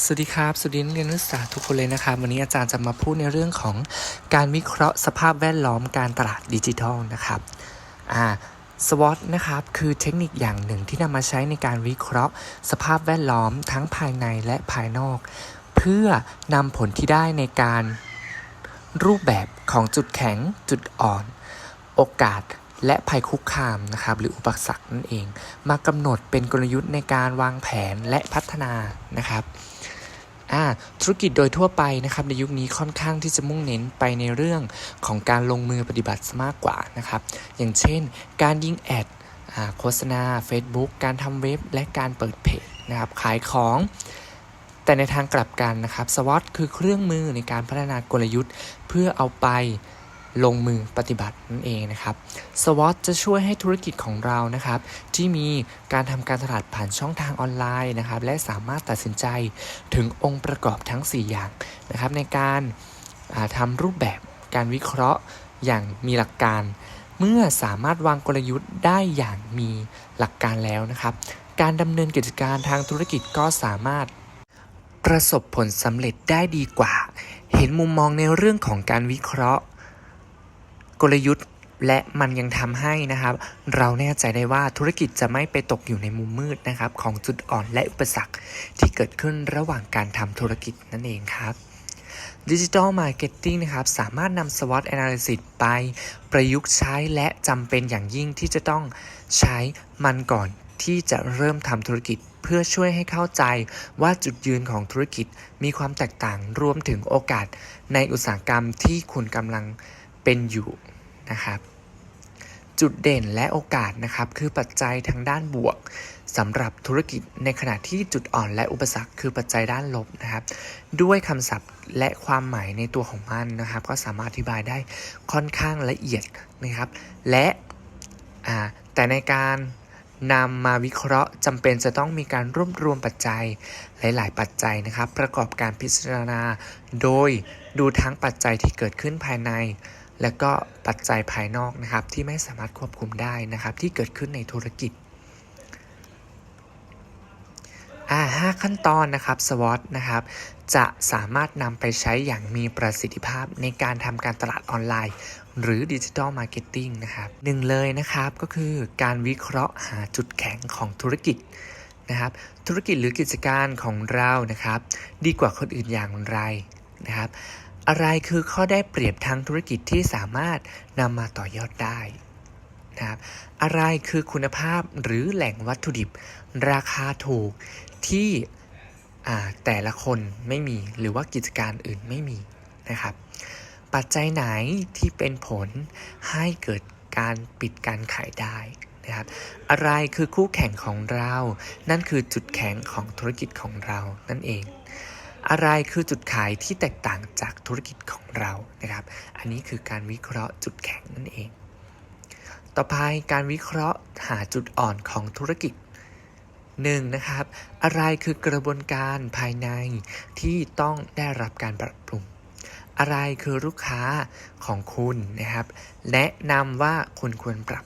สวัสดีครับสวัสดีนักเรียนนักศึกษาทุกคนเลยนะครับ วันนี้อาจารย์จะมาพูดในเรื่องของการวิเคราะห์สภาพแวดล้อมการตลาดดิจิทัลนะครับอ่า SWOT นะครับคือเทคนิคอย่างหนึ่งที่นำมาใช้ในการวิเคราะห์ สภาพแวดล้อมทั้งภายในและภายนอก เพื่อนำผลที่ได้ในการรูปแบบของจุดแข็งจุดอ่อน โอกาส และภัยคุกคามนะครับหรืออุปสรรคนั่นเอง มากำหนดเป็นกลยุทธ์ในการวางแผนและพัฒนานะครับธุรกิจโดยทั่วไปนะครับในยุคนี้ค่อนข้างที่จะมุ่งเน้นไปในเรื่องของการลงมือปฏิบัติมากกว่านะครับ อย่างเช่น การยิงแอดอโฆษณา Facebook การทำเว็บและการเปิดเพจนะครับขายของ แต่ในทางกลับกันนะครับ SWOT คือเครื่องมือในการพัฒนากลยุทธ์เพื่อเอาไป ลงมือปฏิบัตินั่นเองนะครับ SWOT จะช่วยให้ธุรกิจของเรานะครับ ที่มีการทำการตลาดผ่านช่องทางออนไลน์นะครับ และสามารถตัดสินใจถึงองค์ประกอบทั้ง 4 อย่างนะครับ ในการาทำรูปแบบการวิเคราะห์อย่างมีหลักการ เมื่อสามารถวางกลยุทธ์ได้อย่างมีหลักการแล้วนะครับ การดำเนินกิจการทางธุรกิจก็สามารถประสบผลสำเร็จได้ดีกว่า เห็นมุมมองในเรื่องของการวิเคราะห์ กลยุทธ์และมันยังทำให้นะครับ เราแน่ใจได้ว่าธุรกิจจะไม่ไปตกอยู่ในมุมมืดนะครับ ของจุดอ่อนและอุปสรรคที่เกิดขึ้นระหว่างการทำธุรกิจนั่นเองครับดิจิ t a ลมาร์เก็ตติ้งนะครับสามารถนำ SWOT Analysis ไปประยุกต์ใช้และจำเป็นอย่างยิ่งที่จะต้องใช้มันก่อนที่จะเริ่มทำธุรกิจ เพื่อช่วยให้เข้าใจว่าจุดยืนของธุรกิจมีความแตกต่างรวมถึงโอกาสในอุตสาหกรรมที่คุณกำลังเป็นอยู่ นะครับ จุดเด่นและโอกาสนะครับ คือปัจจัยทางด้านบวกสำหรับธุรกิจในขณะที่จุดอ่อนและอุปสรรคคือปัจจัยด้านลบนะครับ ด้วยคำศัพท์และความหมายในตัวของมันนะครับ ก็สามารถอธิบายได้ค่อนข้างละเอียดนะครับ และแต่ในการนำมาวิเคราะห์จำเป็นจะต้องมีการรวบรวมปัจจัยหลาย ๆ ปัจจัยนะครับ ประกอบการพิจารณา โดยดูทั้งปัจจัยที่เกิดขึ้นภายใน และก็ปัจจัยภายนอกนะครับที่ไม่สามารถควบคุมได้นะครับที่เกิดขึ้นในธุรกิจอ่าห้าขั้นตอนนะครับ SWOT นะครับ จะสามารถนำไปใช้อย่างมีประสิทธิภาพในการทำการตลาดออนไลน์ หรือดิจิ t a ลมาร์เก็ตติ้งนะครับหนึ่งเลยนะครับก็คือการวิเคราะห์หาจุดแข็งของธุรกิจนะครับ ธุรกิจหรือกิจการของเรานะครับ ดีกว่าคนอื่นอย่างไรนะครับ อะไรคือข้อได้เปรียบทางธุรกิจที่สามารถนำมาต่อยอดได้นะครับอะไรคือคุณภาพหรือแหล่งวัตถุดิบ ราคาถูกที่แต่ละคนไม่มีหรือว่ากิจการอื่นไม่มีนะครับ ปัจจัยไหนที่เป็นผลให้เกิดการปิดการขายได้นะครับอะไรคือคู่แข่งของเรา นั่นคือจุดแข็งของธุรกิจของเรานั่นเอง อะไรคือจุดขายที่แตกต่างจากธุรกิจของเรานะครับ อันนี้คือการวิเคราะห์จุดแข็งนั่นเอง ต่อไปการวิเคราะห์หาจุดอ่อนของธุรกิจ 1. นะครับ อะไรคือกระบวนการภายในที่ต้องได้รับการปรับปรุง อะไรคือลูกค้าของคุณนะครับ แนะนำว่าคุณควรปรับ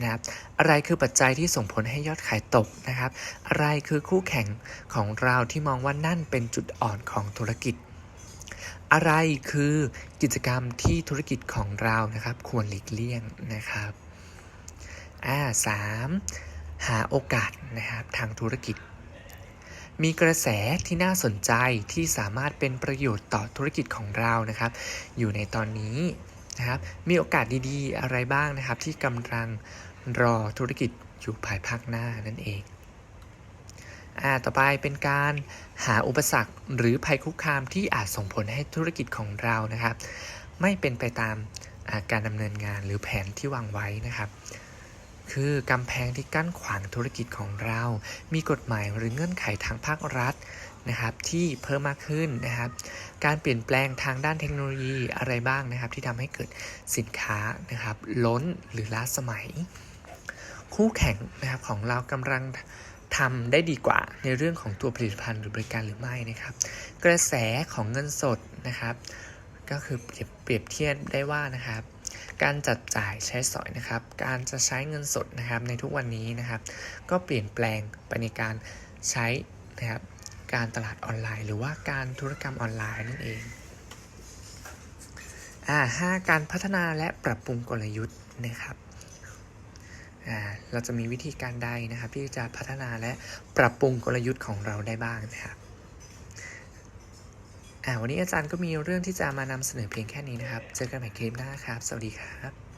นะครับอะไรคือปัจจัยที่ส่งผลให้ยอดขายตกนะครับ อะไรคือคู่แข่งของเราที่มองว่านั่นเป็นจุดอ่อนของธุรกิจ อะไรคือกิจกรรมที่ธุรกิจของเรานะครับ ควรหลีกเลี่ยงนะครับอ่าสามหาโอกาสนะครับทางธุรกิจ มีกระแสที่น่าสนใจที่สามารถเป็นประโยชน์ต่อธุรกิจของเรานะครับ อยู่ในตอนนี้นะครับมีโอกาสดีๆอะไรบ้างนะครับที่กำลัง รอธุรกิจอยู่ภายภาคหน้านั่นเองอ่าต่อไปเป็นการหาอุปสรรคหรือภัยคุกคามที่อาจส่งผลให้ธุรกิจของเรานะครับ ไม่เป็นไปตามาการดำเนินงานหรือแผนที่วางไว้นะครับ คือกำแพงที่กั้นขวางธุรกิจของเรา มีกฎหมายหรือเงื่อนไขทางภาครัฐนะครับ ที่เพิ่มมากขึ้นนะครับ การเปลี่ยนแปลงทางด้านเทคโนโลยีอะไรบ้างนะครับ ที่ทำให้เกิดสินค้านะครับ ล้นหรือล้าสมัย คู่แข่งนะครับของเรากำลังทำได้ดีกว่าในเรื่องของตัวผลิตภัณฑ์หรือบริการหรือไม่นะครับ กระแสของเงินสดนะครับ ก็คือเปรียบเปรียบเทียบได้ว่านะครับ การจัดจ่ายใช้สอยนะครับ การจะใช้เงินสดนะครับในทุกวันนี้นะครับ ก็เปลี่ยนแปลงไปในการใช้นะครับการตลาดออนไลน์ หรือว่าการธุรกรรมออนไลน์นั่นเองอ่าห้าการพัฒนาและปรับปรุงกลยุทธ์นะครับ เราจะมีวิธีการใดนะครับที่จะพัฒนาและปรับปรุงกลยุทธ์ของเราได้บ้างนะครับวันนี้อาจารย์ก็มีเรื่องที่จะมานำเสนอเพียงแค่นี้นะครับ เจอกันใหม่คลิปหน้าครับ สวัสดีครับ